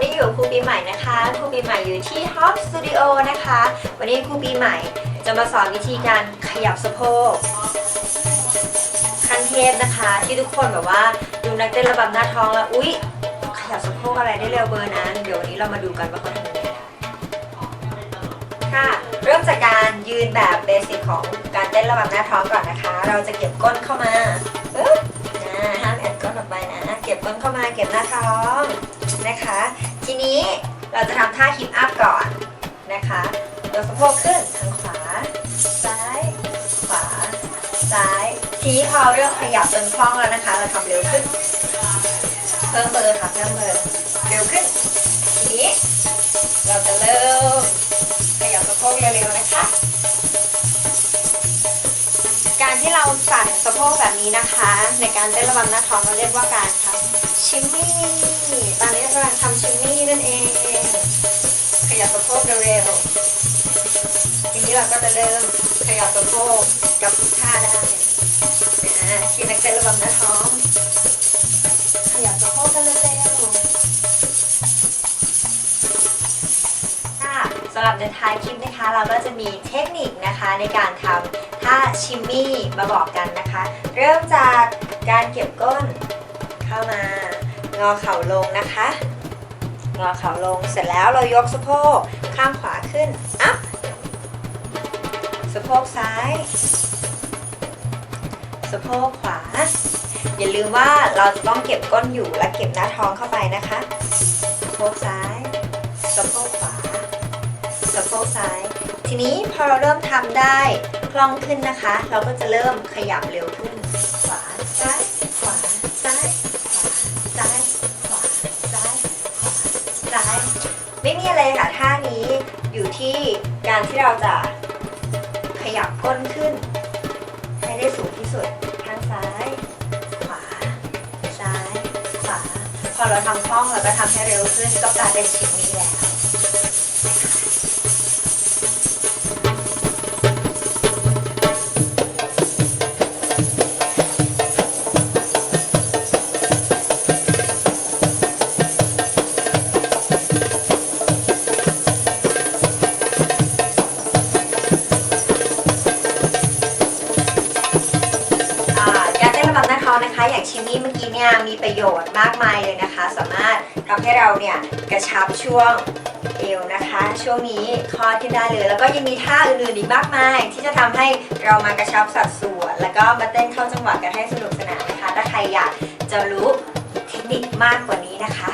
นนี้อยู่กับครูปีใหม่นะคะครูปีใหม่อยู่ที่ Hop Studio นะคะ วันนี้ครูปีใหม่จะมาสอนวิธีการขยับสะโพกขั้นเทพนะคะ ที่ทุกคนแบบว่าดูนักเต้นระบำหน้าท้องแล้วอุ๊ยขยับสะโพกอะไรได้เร็วเบอร์นั้นเดี๋ยววันนี้เรามาดูกันว่าเขาทำยังไงค่ะเริ่มจากการยืนแบบเบสิกของการเต้นระบำหน้าท้องก่อนนะคะ เราจะเก็บก้นเข้ามาห้ามแอนก้นออกไปนะ เก็บก้นเข้ามาเก็บหน้าท้อง ทีนี้เราจะทำท่าฮิปอัพก่อนนะคะยกสะโพกขึ้นทางขวา ซ้าย ขวา ซ้าย ทีนี้พอเริ่มขยับจนคล่องแล้วนะคะ เราทำเร็วขึ้น เพิ่มเบอร์ค่ะเพิ่มเบอร์เร็วขึ้น ทีนี้ เราจะเริ่มขยับสะโพกเร็วๆนะคะ เราสั่นสะโพกแบบนี้นะคะ ในการเต้นระบำหน้าท้องเราเรียกว่าการทำชิมมี่ตอนนี้เรากำลังทำชิมมี่นั่นเองขยับสะโพกเร็วๆทีนี้เราก็จะเริ่มขยับสะโพกกับทุกท่าได้นะที่นักเต้นระบำหน้าท้อง รับในท้ายคลิปนะคะ เราก็จะมีเทคนิคนะคะในการทำท่าชิมมี่มาบอกกันนะคะ เริ่มจากการเก็บก้นเข้ามางอเข่าลงนะคะงอเข่าลงเสร็จแล้วเรายกสะโพกข้างขวาขึ้นอัพสะโพกซ้าย สะโพกขวา อย่าลืมว่าเราจะต้องเก็บก้นอยู่และเก็บหน้าท้องเข้าไปนะคะ สะโพกซ้าย สะโพกาซ้าย ทีนี้พอเราเริ่มทำได้คล่องขึ้นนะคะ เราก็จะเริ่มขยับเร็วขึ้น ขวาซ้ายขวาซ้ายขวาซ้ายขวาซ้ายขวาซ้ายไม่มีอะไรค่ะท่านี้อยู่ที่การที่เราจะขยับก้นขึ้น ให้ได้สูงที่สุดข้างซ้าย ขวาซ้ายขวาพอเราทำคล่องเราก็ทำให้เร็วขึ้นก็กลายเป็นชิมนี้แล้ว นะบำหน้าท้องนะคะ อย่างชิมมี่เมื่อกี้เนี่ยมีประโยชน์มากมายเลยนะคะ สามารถทำให้เราเนี่ยกระชับช่วงเอวนะคะ ช่วงนี้คลอดขึ้นได้เลย แล้วก็ยังมีท่าอื่นๆอีกมากมาย ที่จะทำให้เรามากระชับสัดส่วน แล้วก็มาเต้นเข้าจังหวะกันให้สนุกสนานนะคะ ถ้าใครอยากจะรู้เทคนิคมากกว่านี้นะคะ